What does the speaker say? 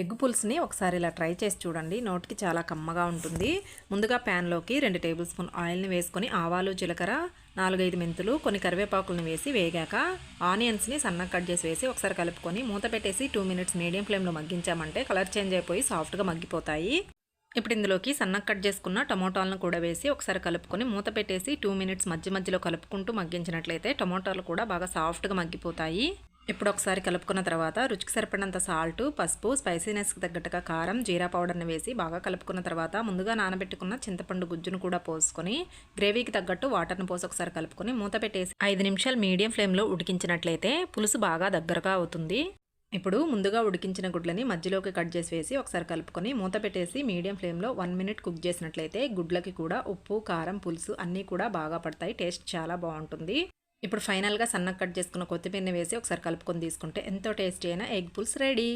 Egg పులుసుని ఒకసారి ఇలా ట్రై చేసి చూడండి. నోటికి చాలా కమ్మగా ఉంటుంది. ముందుగా ప్యాన్లోకి రెండు టేబుల్ స్పూన్ ఆయిల్ని వేసుకొని ఆవాలు జీలకర్ర నాలుగైదు మెంతులు కొన్ని కరివేపాకులను వేసి వేగాక ఆనియన్స్ని సన్నగా కట్ చేసి వేసి ఒకసారి కలుపుకొని మూత పెట్టేసి టూ మినిట్స్ మీడియం ఫ్లేమ్లో మగ్గించామంటే కలర్ చేంజ్ అయిపోయి సాఫ్ట్గా మగ్గిపోతాయి. ఇప్పుడు ఇందులోకి సన్నగా కట్ చేసుకున్న టమోటాలను కూడా వేసి ఒకసారి కలుపుకొని మూత పెట్టేసి టూ మినిట్స్ మధ్య మధ్యలో కలుపుకుంటూ మగ్గించినట్లయితే టమోటాలు కూడా బాగా సాఫ్ట్గా మగ్గిపోతాయి. ఇప్పుడు ఒకసారి కలుపుకున్న తర్వాత రుచికి సరిపడినంత సాల్ట్ పసుపు స్పైసీనెస్కి తగ్గట్టుగా కారం జీరా పౌడర్ని వేసి బాగా కలుపుకున్న తర్వాత ముందుగా నానబెట్టుకున్న చింతపండు గుజ్జును కూడా పోసుకొని గ్రేవీకి తగ్గట్టు వాటర్ని పోసి ఒకసారి కలుపుకొని మూత పెట్టేసి ఐదు నిమిషాలు మీడియం ఫ్లేమ్లో ఉడికించినట్లయితే పులుసు బాగా దగ్గరగా అవుతుంది. ఇప్పుడు ముందుగా ఉడికించిన గుడ్లని మధ్యలోకి కట్ చేసి వేసి ఒకసారి కలుపుకొని మూత పెట్టేసి మీడియం ఫ్లేమ్లో వన్ మినిట్ కుక్ చేసినట్లయితే గుడ్లకి కూడా ఉప్పు కారం పులుసు అన్నీ కూడా బాగా పడతాయి. టేస్ట్ చాలా బాగుంటుంది. ఇప్పుడు ఫైనల్గా సన్నగా కట్ చేసుకున్న కొత్తిమీరని వేసి ఒకసారి కలుపుకొని తీసుకుంటే ఎంతో టేస్టీ అయిన ఎగ్ పుల్స్ రెడీ.